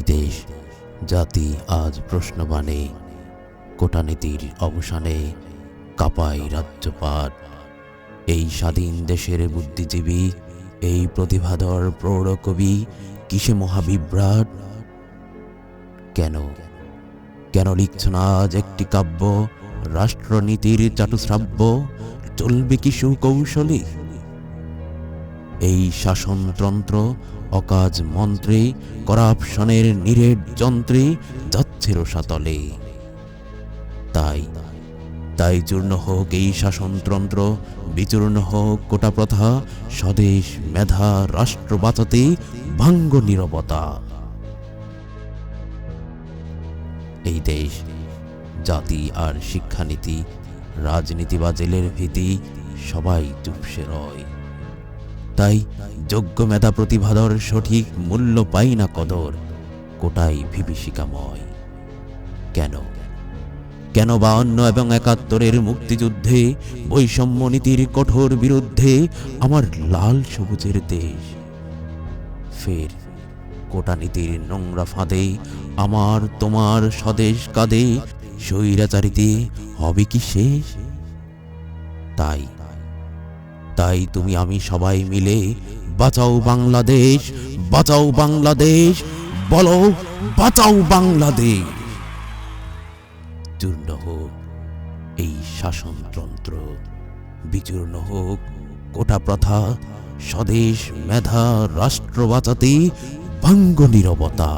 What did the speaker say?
এই দেশ, জাতি আজ প্রশ্নবাণে, কোটানীতির অবসানে কাপাই রাজ্যপাট। এই স্বাধীন দেশের বুদ্ধিজীবী, এই প্রতিভাধর প্রৌঢ় কবি কিসে মহাবিভ্রাট? কেন? কেন লিখছ না আজ একটি কাব্য? রাষ্ট্রনীতির চাটুশ্রাব্য? চলবে কি সুকৌশলী? এই শাসনতন্ত্র, অকাজ মন্ত্রে, করাপশনের নিরেট যন্ত্রে যাচ্ছে রসাতলে তাই তাই চূর্ণ হোক এই শাসনতন্ত্র, বিচূর্ণ হোক কোটা প্রথা, স্বদেশ মেধা রাষ্ট্র বাঁচাতে ভাঙ্গ নিরবতা। এই দেশ, জাতি আর শিক্ষানীতি, রাজনীতি বা জেলের ভীতি সবাই চুপসে রয়। তাই যোগ্য মেধা প্রতিভাধর সঠিক মূল্য পাই না কদর, কোটাই বিভীষিকাময়। কেন? কেন বাহান্ন এবং একাত্তরের মুক্তিযুদ্ধে, বৈষম্য নীতির কঠোর বিরুদ্ধে আমার লাল সবুজের দেশ? ফের কোটা নীতির নোংরা ফাঁদে, আমার তোমার স্বদেশ কাঁদে, স্বৈরাচারিতে হবে কি শেষ? তাই তাই তুমি আমি সবাই মিলে বাঁচাও বাংলাদেশ বাঁচাও বাংলাদেশ, বলো বাঁচাও বাংলাদেশ। চূর্ণ হোক এই শাসনতন্ত্র, বিচূর্ণ হোক কোটা প্রথা, স্বদেশ মেধা, রাষ্ট্র বাঁচাতে ভাঙ্গ নিরবতা।